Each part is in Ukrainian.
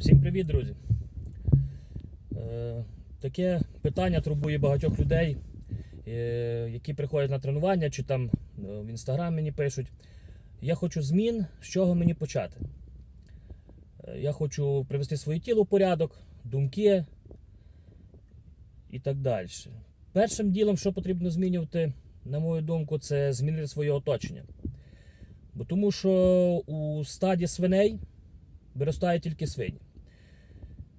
Всім привіт, друзі. Е, таке питання турбує багатьох людей, е, які приходять на тренування чи там е, в інстаграм мені пишуть. Я хочу змін, з чого мені почати. Я хочу привести своє тіло в порядок, думки і так далі. Першим ділом, що потрібно змінювати, на мою думку, це змінити своє оточення. Бо тому що у стаді свиней виростають тільки свині.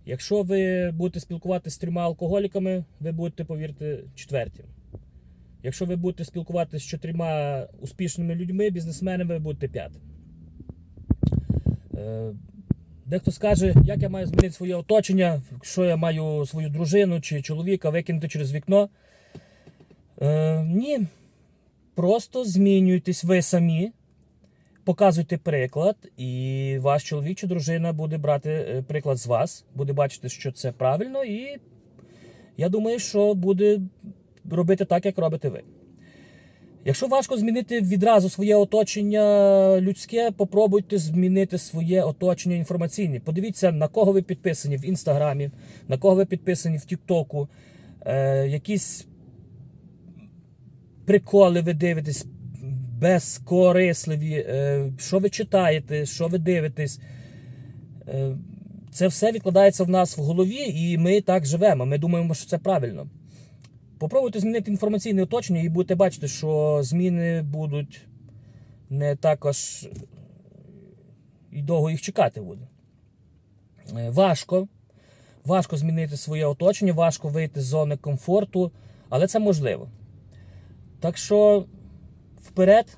Якщо ви будете спілкуватися з трьома алкоголіками, ви будете, повірте, четвертим. Якщо ви будете спілкуватися з чотирма успішними людьми, бізнесменами, ви будете п'ятим. Е, Дехто скаже, як я маю змінити своє оточення, що я маю свою дружину чи чоловіка викинути через вікно. Е, ні. Просто змінюйтесь ви самі, показуйте приклад, і ваш чоловік чи дружина буде брати е, приклад з вас, буде бачити, що це правильно, і я думаю, що буде робити так, як робите ви. Якщо важко змінити відразу своє оточення людське, попробуйте змінити своє оточення інформаційне. Подивіться, на кого ви підписані в інстаграмі, на кого ви підписані в Тіктоку, е, якісь приколи ви дивитесь безкорисливі, е, що ви читаєте, що ви дивитесь. Е, Це все відкладається в нас в голові, і ми так живемо. Ми думаємо, що це правильно. Попробуйте змінити інформаційне оточення і будете бачити, що зміни будуть не також і довго їх чекати буде. Е, Важко. Важко змінити своє оточення, важко вийти з зони комфорту, але це можливо. Так що вперед,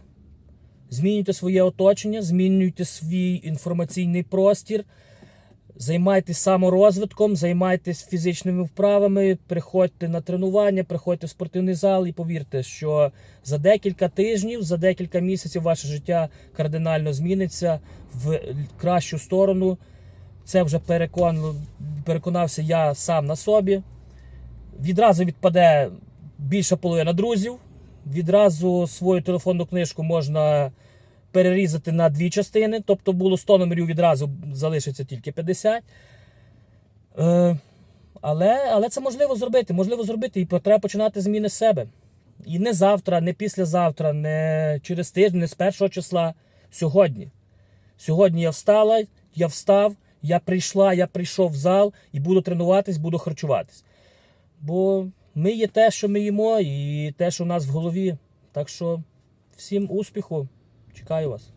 змінюйте своє оточення, змінюйте свій інформаційний простір, займайтесь саморозвитком, займайтесь фізичними вправами, приходьте на тренування, приходьте в спортивний зал і повірте, що за декілька тижнів, за декілька місяців ваше життя кардинально зміниться в кращу сторону. Це вже перекон... переконався я сам на собі. Відразу відпаде більша половина друзів. Відразу свою телефонну книжку можна перерізати на дві частини. Тобто було 100 номерів, відразу залишиться тільки 50. Е, але, але це можливо зробити. Можливо зробити, і треба починати зміни з себе. І не завтра, не післязавтра, не через тиждень, не з першого числа. Сьогодні. Сьогодні я встала, я встав, я прийшла, я прийшов в зал і буду тренуватись, буду харчуватись. Бо ми є те, що ми їмо, і те, що в нас в голові. Так що всім успіху, чекаю вас.